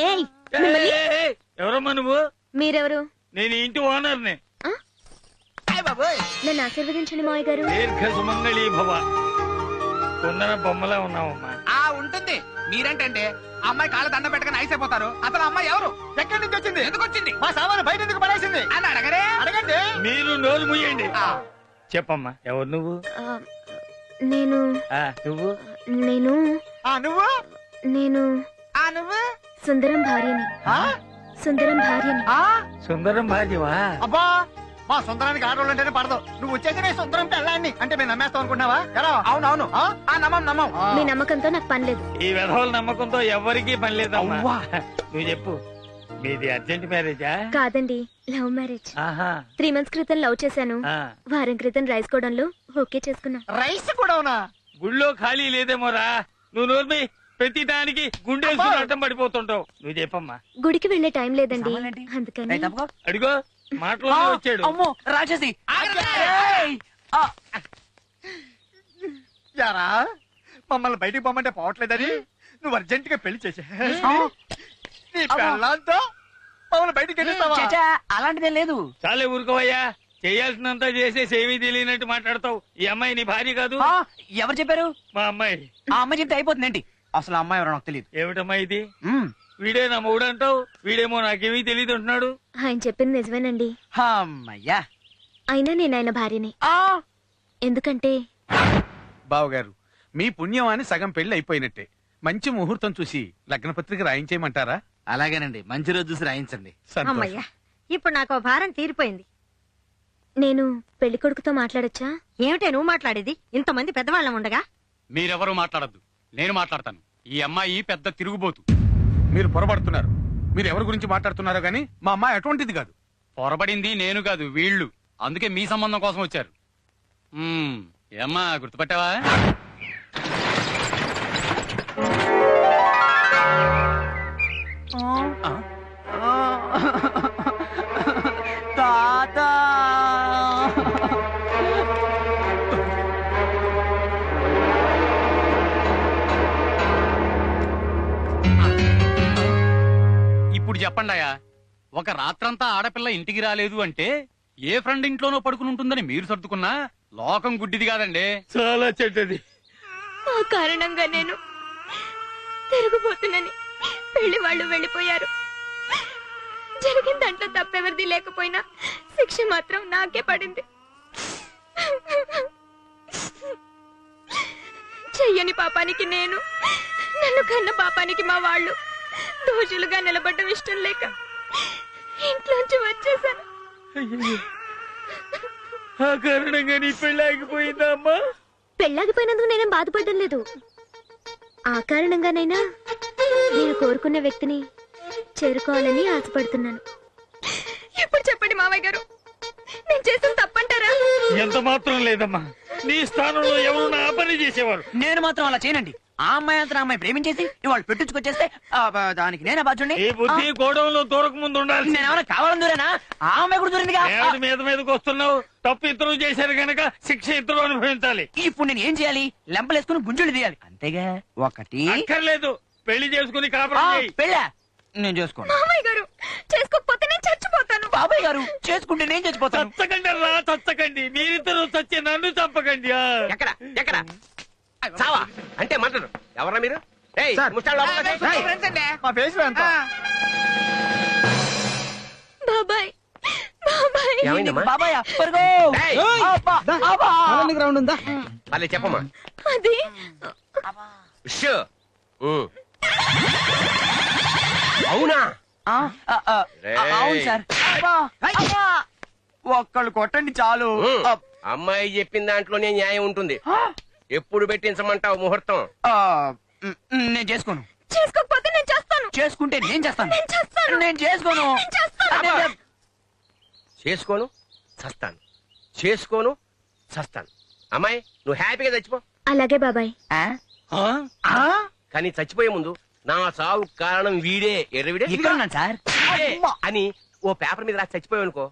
ఏయ్ నువ్వు? మీరెవరు? నేను ఇంటి ఓనర్ని. నన్ను ఆశీర్వదించండి మావయ్య గారు. దీర్ఘ సుమంగళీ ఉన్నావమ్మా. ఆ ఉంటుంది. మీరేంటంటే అమ్మాయి కాళ్ళ దండ పెట్టకని ఐస్ అయిపోతారు. అసలు అమ్మాయి ఎవరు? ఎక్కడి నుంచి వచ్చింది? ఎందుకు వచ్చింది మా సామాను బయట ఎందుకు పడేసింది? అని అడగరే. అడగండి. మీరు నోరు ముయ్యండి చెప్పమ్మా ఎవరు నువ్వు? నేను నువ్వు? నేను నువ్వు? నేను నువ్వు? సుందరం భార్యని. ఆ? సుందరం భార్యని. ఆ? సుందరం భార్యవా? అబ్బా మా సుందరానికి ఆడవాళ్ళు అంటేనే పడదు. నువ్వు వచ్చేసి నేను సుందరం పెళ్ళాన్ని. అంటే మేము నమ్మేస్తాం అనుకున్నావా ఎలా? అవునవును. నమ్మం నమ్మం. మీ నమ్మకంతో నాకు పని లేదు. ఈ విధవుల నమ్మకంతో ఎవరికీ పని అవ్వా. నువ్వు చెప్పు మీది అర్జెంట్ మ్యారేజా? కాదండి లవ్ మ్యారేజ్. ఆహా. త్రీ మంత్స్ క్రితం లవ్ చేశాను. ఆ. వారం క్రితం రైస్ కోవడంలో ఓకే చేసుకున్నాం. రైస్ కూడా గుళ్ళో ఖాళీ లేదేమోరా? నువ్వు నోర్మి. ప్రతి దానికి గుండెలు అడ్డం పడిపోతుంటావు. నువ్వు చెప్పమ్మా. గుడికి వెళ్ళే టైం లేదండి. సామాన్లేంటి? అందుకని అడిగో. మాటలో వచ్చాడు. అమ్మో రాక్షసి. ఏయ్! ఆ, యారా మమ్మల్ని బయటికి పొమ్మంటే పోవట్లేదని నువ్వు అర్జెంట్గా పెళ్ళి చేసే. ఆ, నీ పెళ్ళాంతో మమ్మల్ని బయటికి వెళ్ళిస్తావా? చచ్చా, అలాంటిదేం లేదు. చాలే ఊరుకోవయ్యా. చేయాల్సినంత చేసేసి ఏమీ తెలియనట్టు మాట్లాడతావు. ఈ అమ్మాయి నీ భార్య కాదు. ఆ, ఎవరు చెప్పారు? మా అమ్మాయి. ఆ అమ్మాయి చెప్తే అయిపోతుందేంటి? అసలు అమ్మాయి ఎవరో నాకు తెలియదు ఏమిటమ్మా ఇది? వీడే నా మొగుడు అంటావు వీడేమో నాకేమీ తెలియదు అంటున్నాడు. ఆయన చెప్పింది నిజమేనండి. అమ్మయ్యా అయినా నేను ఆయన భార్యని. ఆ, ఎందుకంటే? బావగారు మీ పుణ్యం అని సగం పెళ్ళి అయిపోయినట్టే. మంచి ముహూర్తం చూసి లగ్న పత్రిక రాయించేయమంటారా? అలాగేనండి. మంచి రోజు చూసి రాయించండి. సంతోషం. అమ్మయ్యా ఇప్పుడు నాకు ఓ భారం తీరిపోయింది. నేను పెళ్ళి కొడుకుతో మాట్లాడొచ్చా? ఏమిటే నువ్వు మాట్లాడేది? ఇంతమంది పెద్దవాళ్ళం ఉండగా? మీరెవరూ మాట్లాడద్దు. నేను మాట్లాడతాను. ఈ అమ్మాయి పెద్ద తిరుగుబోతు. మీరు పొరపడుతున్నారు మీరు ఎవరి గురించి మాట్లాడుతున్నారో గానీ మా అమ్మాయి అటువంటిది కాదు. పొరబడింది నేను కాదు వీళ్ళు. అందుకే మీ సంబంధం కోసం వచ్చారు. మ్మ్, ఏమ్మా గుర్తుపట్టావా? ఆ, తాత. ఇప్పుడు చెప్పండాయా ఒక రాత్రంతా ఆడపిల్ల ఇంటికి రాలేదు అంటే ఏ ఫ్రెండ్ ఇంట్లోనో పడుకుని ఉంటుందని మీరు సర్దుకున్నా లోకం గుడ్డిది కాదండి. చాలా చెడ్డది. ఆ కారణంగా నేను తిరుగుబోతున్నాని పెళ్ళి వాళ్ళు వెళ్ళిపోయారు. జరిగిన దాంట్లో తప్పెవరిది లేకపోయినా శిక్ష మాత్రం నాకే పడింది. చెయ్యని పాపానికి నేను నన్ను కన్న పాపానికి మా వాళ్ళు దోషులుగా నిలబడ్డం ఇష్టం లేక ఇంట్లోంచి వచ్చేసాను. అయ్యయ్యో. ఆ కారణంగా నీ పెళ్ళి ఆగిపోయిందా అమ్మా? పెళ్ళాగిపోయినందుకు నేనేం బాధపడడం లేదు. ఆ కారణంగానైనా నేను కోరుకున్న వ్యక్తిని చేరుకోవాలని ఆశపడుతున్నాను. ఇప్పుడు చెప్పండి మావయ్య గారు నేను చేసిన తప్పంటారా? ఎంత మాత్రం లేదమ్మా. నీ స్థానంలో ఎవరు నా పని చేసేవారు? నేను మాత్రం అలా చేయనండి. ఆ అమ్మాయి అంతా అమ్మాయి ప్రేమించేసి ఇవాళ పెట్టించుకొచ్చేస్తే ఆ, దానికి నేనే బాధ్యుండి ఈ బుద్ధి గోడంలో దూరక ముందు ఉండాలి. నేనేమన్నా కావాలని దూరేనా? ఆ అమ్మాయి కూడా దూరిందిగా? ఏమిటి మీద మీదకి వస్తున్నావు. తప్పు ఇద్దరు చేశారు గనక శిక్ష ఇద్దరు అనుభవించాలి. ఇప్పుడు నేను ఏం చేయాలి? లెంపలేసుకుని గుంజులు తీయాలి. అంతేగా? ఒకటి. అక్కర్లేదు. పెళ్ళి చేసుకుని ఆ, కాపురం చేయి. పెళ్ళా? నేను చేసుకోను. మామయ్య గారు చేసుకోకపోతే నేను చచ్చిపోతాను. బాబాయ్ గారు చేసుకుంటే నేను చచ్చిపోతాను. చచ్చకండి రా చచ్చకండి. మీరిద్దరు చచ్చి నన్ను చంపకండి. ఆ. ఎక్కడ? ఎక్కడ? చావా? అంటే మంటరు ఎవరా మీరు? ఏయ్, ముష్టాలు లోపలికి వచ్చేయ్. ఏయ్, ఫ్రెండ్స్ అండి మా ఫేస్ ఎంత? బాబాయ్. బాబాయ్. ఏమైందమ్మా? బాబాయ్? పరుగో ఏయ్. అబ్బా, అబ్బా. మళ్ళీ చెప్పమ్మా. అది. అవునా? ఆ, ఆ, ఆ, రేయ్. అవును సార్. అబ్బా, అబ్బా. ఒక్కళ్ళు కొట్టండి చాలు. అమ్మాయి చెప్పిన దాంట్లోనే న్యాయం ఉంటుంది. ఎప్పుడు పెట్టించమంటావు ముహూర్తం ఆ, మ్, మ్, నేను చేసుకోను చేసుకోకపోతే నేను చేస్తాను చేసుకుంటే నేను చేస్తాను నేను చేస్తాను. నేను చేసుకోను నేను చేస్తాను. అదే, అదే. చేసుకోను చస్తాను చేసుకోను చస్తాను అమ్మాయి నువ్వు హ్యాపీగా చచ్చిపో అలాగే బాబాయ్ ఆ? ఆ? ఆ? కానీ చచ్చిపోయే ముందు నా చావు కారణం వీడే ఎర్రవిడే ఇక్కడ ఉన్నాను సార్ వీడే అమ్మా. అని ఓ పేపర్ మీద రాసి చచ్చిపోయావు అనుకో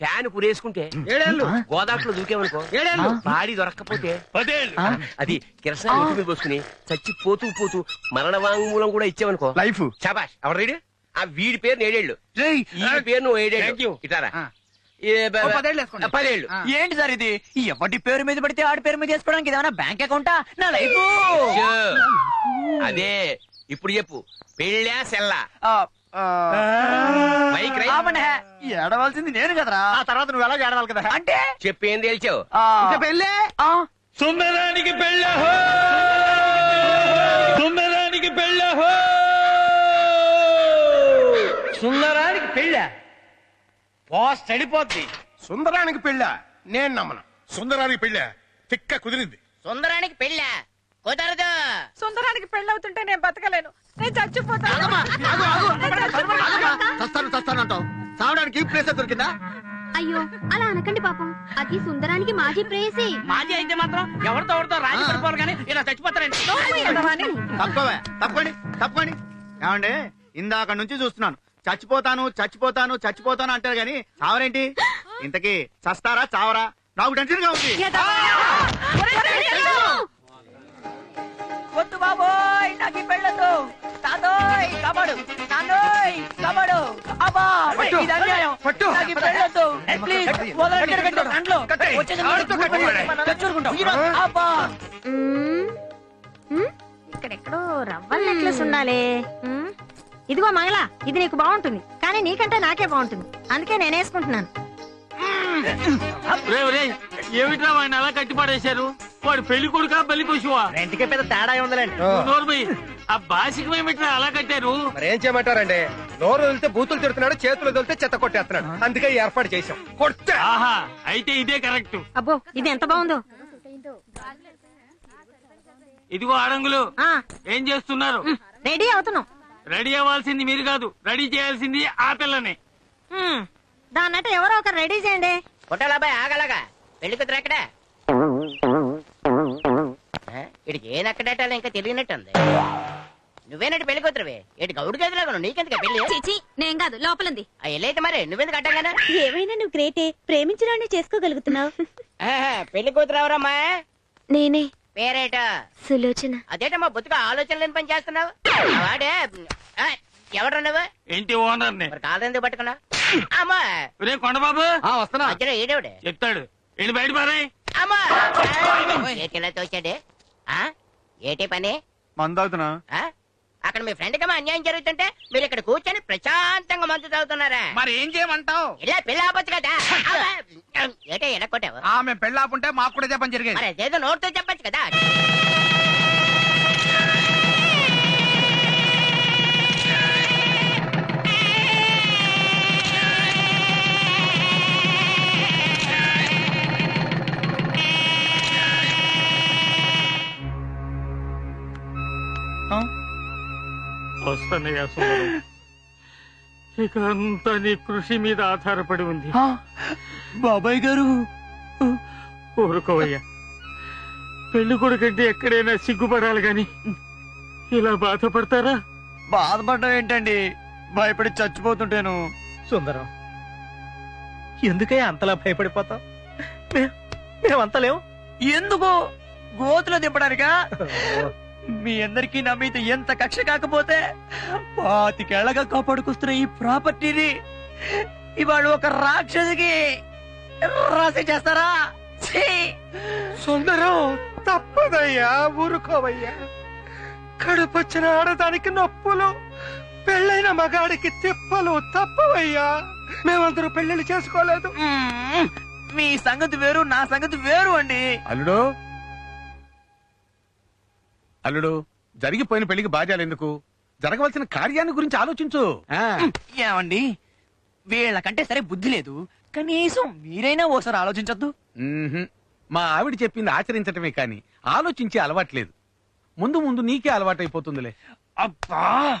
ఫ్యాన్ కురేసుకుంటే ఏడేళ్ళు? గోదాట్లో దూకేవనుకో ఏడేళ్ళు? బాడీ దొరక్కపోతే? పదేళ్ళు. ఆ? అది కిరసన ఇంటి మీద పోసుకుని చచ్చి పోతూ పోతూ మరణ వాంగ్మూలం కూడా ఇచ్చావనుకో. లైఫ్. శాబాష్ ఎవరు రీడు? ఆ వీడి పేరు ఏడేళ్ళు రేయ్, ఈ పేరు నువ్వు Thank ఏడేళ్ళు. ఇటారా పదేళ్ళు. ఏంటి సార్ ఇది? ఎవరి పేరు మీద పడితే ఆడి పేరు మీద చేసుకోవడానికి ఏమైనా బ్యాంక్ అకౌంటా? నా లైఫ్. అదే ఇప్పుడు చెప్పు. పెళ్ళా సెల్లా? మైక్ రై ఏడవలసింది నేను కదరా. ఆ తర్వాత నువ్వు ఎలా ఏడవాలి కదా? అంటే? చెప్పు ఏం తేల్చావు ఇంకా పెళ్ళే? ఆ, సుందరానికి పెళ్ళహో సుందరానికి పెళ్ళహో సుందరానికి పెళ్ళ? పోస్ట్ అడిపోద్ది. సుందరానికి పెళ్ళా. నేను నమ్మను. సుందరానికి పెళ్ళ. తిక్క కుదిరింది. సుందరానికి పెళ్ళ. కుదరదు. సుందరానికి పెళ్ళవుతుంటే నేను బతకలేను. నేను చచ్చిపోతాను. చస్తాను చస్తాను అంటావు చావడానికి ప్లేస్ దొరికిందా? అయ్యో అలా అనకండి పాపం. అది సుందరానికి మాజీ ప్రేయసి. మాజీ అయితే మాత్రం ఎవరితో ఎవరితో రాజీ పడిపోవాలి కానీ ఇలా చచ్చిపోతారండి. తప్పవే తప్పండి తప్పండి ఏమండి ఇందాక నుంచి చూస్తున్నాను. చచ్చిపోతాను చచ్చిపోతాను చచ్చిపోతాను అంటారు గాని చావరేంటి? ఇంతకీ చస్తారా చావరా? నాకు టెన్షన్గా ఉంది. వద్దు బాబోయ్ నాకు ఈ పెళ్ళదు తాతోయ్ కబడు. నాన్నోయ్ కబడు. అబ్బా పట్టు. ఇది అన్యాయం. పట్టు. నాకు ఈ పెళ్ళొద్దు. ప్లీజ్ వదలండి. కట్టు, కట్టు. దాంట్లో కట్టేయ్. వచ్చేది ఆడుతూ కట్టేయ్. తెచ్చుకుంటాం అబ్బా. ఇక్కడెక్కడో రవ్వల నెక్లెస్ ఉండాలి. ఇదిగో మంగళ ఇది నీకు బాగుంటుంది. కానీ నీకంటే నాకే బాగుంటుంది. అందుకే నేను వేసుకుంటున్నాను. ఏమిట్రా వాడిని అలా కట్టి పడేశారు? వాడు పెళ్ళి కొడుకా పెళ్ళి కూసువా ఇంటికే పెద్ద తేడా ఉందిలేండి. నోర్మై ఆ. బాసికం ఏమిట్రా అలా కట్టారు. మరి ఏం చేయమంటారండి? నోరు వదిలితే బూతులు తిడుతున్నాడు చేతులు వదిలితే చెత్త కొట్టేస్తున్నాడు. అందుకే ఈ ఏర్పాటు చేశాం. కొట్టే! ఆహా అయితే ఇదే కరెక్ట్. అబ్బో ఇది ఎంత బాగుందో. ఇదిగో ఆడంగులు ఆ. ఏం చేస్తున్నారు? ఉమ్, రెడీ అవుతున్నాం. రెడీ అవ్వాల్సింది మీరు కాదు రెడీ చేయాల్సింది ఆ పిల్లని. ఉమ్, దాన్నట్టు ఎవరో ఒకరు రెడీ చేయండి. పుట్టాలబ్బాయి ఆగలగా. పెళ్ళి కూతురు ఎక్కడ? ఇడికి ఏ నక్కడేటాలో ఇంకా తెలియనట్టుంది. నువ్వేనట్టు పెళ్ళి కూతురువే? ఇటు గౌడు గదిలాగా నీకెందుకు పెళ్ళి? చిచి నేను కాదు లోపలుంది. ఆ, ఎల్లైతే మరి? నువ్వెందుకు అడ్డంగానా ఏమైనా నువ్వు గ్రేటే ప్రేమించడాన్ని చేసుకోగలుగుతున్నావు. పెళ్ళి కూతురు ఎవరమ్మా? నేనే. పేరేట? సులోచన. అదేటమ్మా బొత్తుగా ఆలోచన లేని పని చేస్తున్నావు? వాడే ఎవరు నువ్వు? ఇంటి ఓనర్ని? మరి కాదు ఎందుకు పట్టుకున్నావు? అమ్మా! కొండబాబు! వస్తున్నా. చెప్తాడు వెళ్ళి బయట పారాయ్. అమ్మా! తోచాడే? ఆ? ఏటి పని? మందు అవుతున్నా ఆ? అక్కడ మీ ఫ్రెండ్ కమా అన్యాయం జరుగుతుంటే మీరు ఇక్కడ కూర్చొని ప్రశాంతంగా మందు తాగుతున్నారా? మరి ఏం చేయమంటావు? ఇలా పెళ్ళి ఆపచ్చు కదా. అబ్బా! ఏటే ఎడకొట్టావు ఆమె పెళ్ళాపుంటే మాకు కూడా చెప్పని జరిగేది. మరి అదేదో నోటితో చెప్పచ్చు కదా. వస్తానయ్యా సుందరం. ఇక అంతా నీ కృషి మీద ఆధారపడి ఉంది. బాబాయ్ గారు. ఊరుకోవయ్యా. పెళ్ళి కొడుకంటే ఎక్కడైనా సిగ్గుపడాలి గాని ఇలా బాధపడతారా? బాధపడడం ఏంటండి? భయపడి చచ్చిపోతుంటాను. సుందరం ఎందుకే అంతలా భయపడిపోతావు? మేమంతా లేవు ఎందుకు? గోతులో దింపడానికా? మీ అందరికీ నా మీద ఎంత కక్ష కాకపోతే పాతికేళ్ళగా కాపాడుకొస్తున్న ఈ ప్రాపర్టీని ఇవాళ ఒక రాక్షసికి రాసి చేస్తారా? ఛీ! సుందరం తప్పదయ్యా ఊరుకోవయ్యా. కడుపొచ్చిన ఆడదానికి నొప్పులు పెళ్ళైన మగాడికి తిప్పలు తప్పవయ్యా. మేమందరూ పెళ్ళిళ్ళు చేసుకోలేదు. మీ సంగతి వేరు నా సంగతి వేరు అండి. అల్లుడు అల్లుడు జరిగిపోయిన పెళ్ళికి బాధ్యాలు ఎందుకు? జరగవలసిన కార్యాన్ని గురించి ఆలోచించు. ఆ, ఏమండి? వీళ్ళకంటే సరే బుద్ధి లేదు. కనీసం మీరైనా ఓసారి ఆలోచించొద్దు. మ్మ్హ్మ్. మా ఆవిడ చెప్పింది ఆచరించటమే కాని ఆలోచించే అలవాట్లేదు ముందు ముందు నీకే అలవాటైపోతుందిలే. అబ్బా!